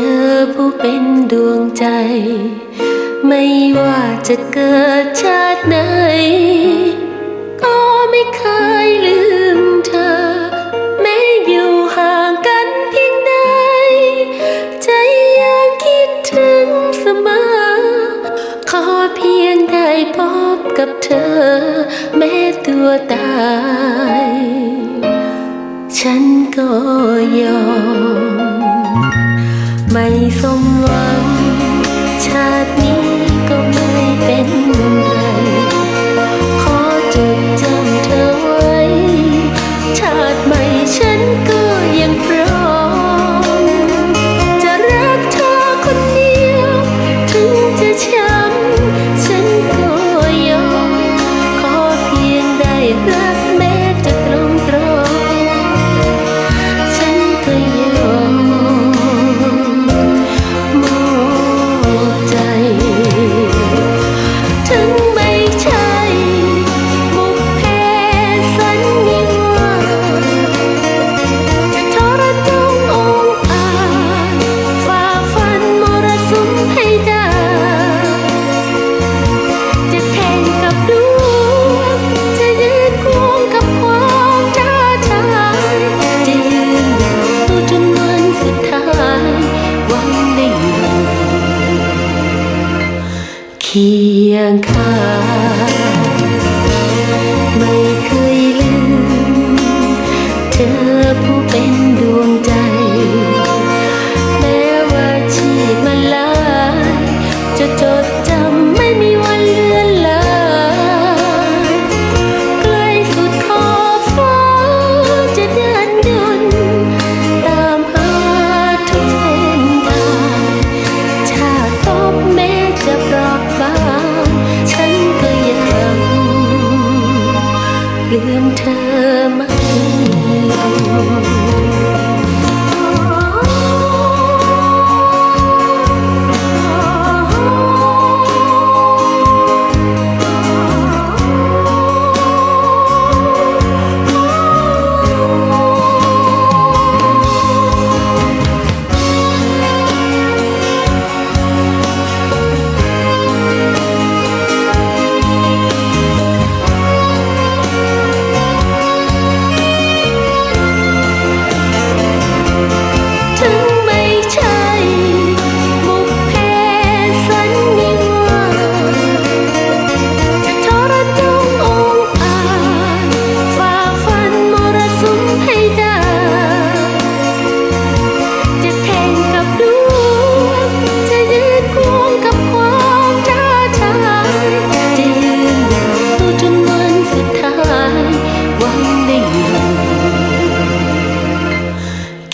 อผู้เป็นดวงใจ ไม่ว่าจะเกิดชาติไหน ก็ไม่เคยลืมเธอ แม้อยู่ห่างกันเพียงใดใจยังคิดถึงเสมอ ขอเพียงได้พบกับเธอ แม้ตัวตาย ฉันก็ยอม สมหวัง คียงข้างไม่เคยลืม เธอผู้เป็นดวงใจ ลืมเธอไม่ลง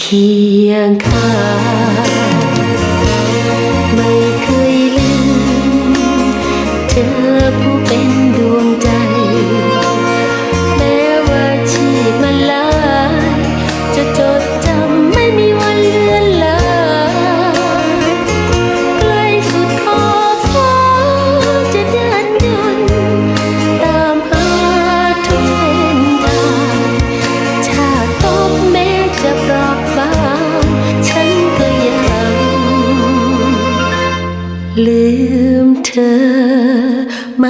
คียงข้างไม่เคยลืมเธอผู้ ธอไหม